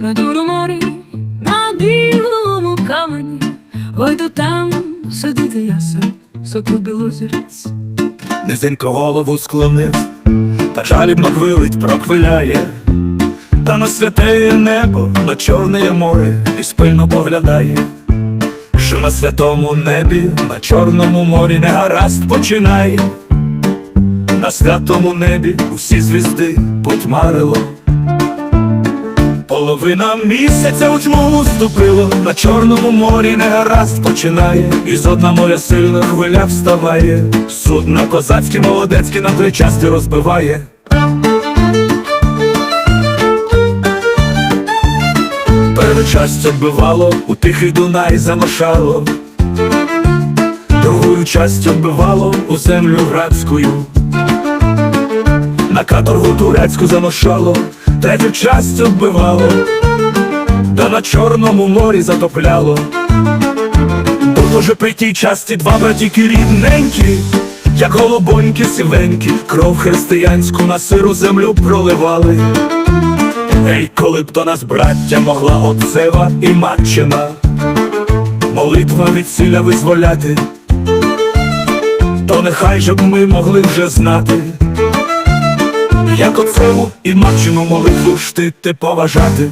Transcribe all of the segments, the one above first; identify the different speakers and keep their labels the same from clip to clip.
Speaker 1: на Дуроморі, на білому камені, ой то там сидіти ясен, сокіл білозірець.
Speaker 2: Низенько голову склонив, та жалібно хвилить проквиляє, та на святе небо, на чорне море і спильно поглядає, що на святому небі, на чорному морі не гаразд починає, на святому небі усі звізди потьмарило. Половина місяця у тьму ступило, на чорному морі не гаразд починає, і з одна моря сильна хвиля вставає, судна козацькі, молодецькі на той часті розбиває. Перечасть відбивало, у тихий Дунай замошало, другою часть відбивало у землю градською. На каторгу турецьку заношало, третю часть вбивало, та на Чорному морі затопляло. Тут уже при тій часті два братіки рідненькі, як голубонькі сівенькі, кров християнську на сиру землю проливали. Ей, коли б до нас браття могла отцева і матчина, молитва від сіля визволяти, то нехай же б ми могли вже знати. Як оцеву і матчину молитву штити поважати,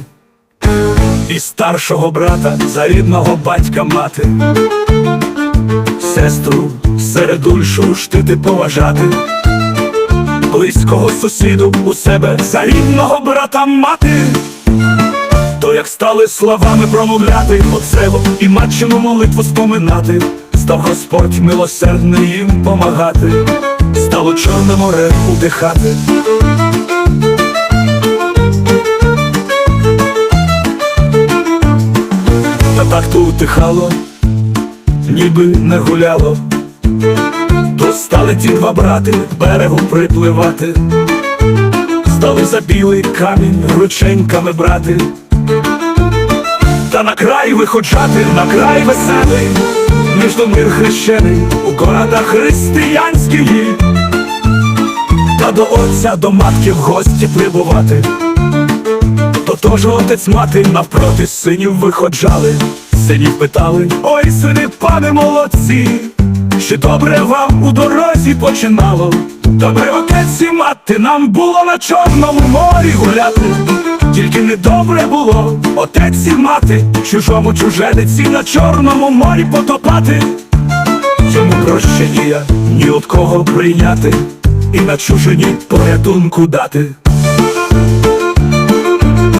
Speaker 2: і старшого брата за рідного батька мати, сестру середульшу штити поважати, близького сусіду у себе за рідного брата мати, то як стали словами промовляти, оцеву і матчину молитву споминати, став Господь милосердний їм помагати, стало чорне море удихати. Та так то утихало, ніби не гуляло, то стали ті два брати берегу припливати, стали за білий камінь рученьками брати, та на край виходжати, на край веселий, між до мир хрещений у городах християнської, та до отця, до матки в гості прибувати. То тож отець мати навпроти синів виходжали, синів питали, ой, сини, пане молодці, чи добре вам у дорозі починало? Добре отець і мати, нам було на Чорному морі гуляти, тільки недобре було отець і мати, чужому чужениці на Чорному морі потопати. Йому прощення ні від кого прийняти, і на чужині порятунку дати.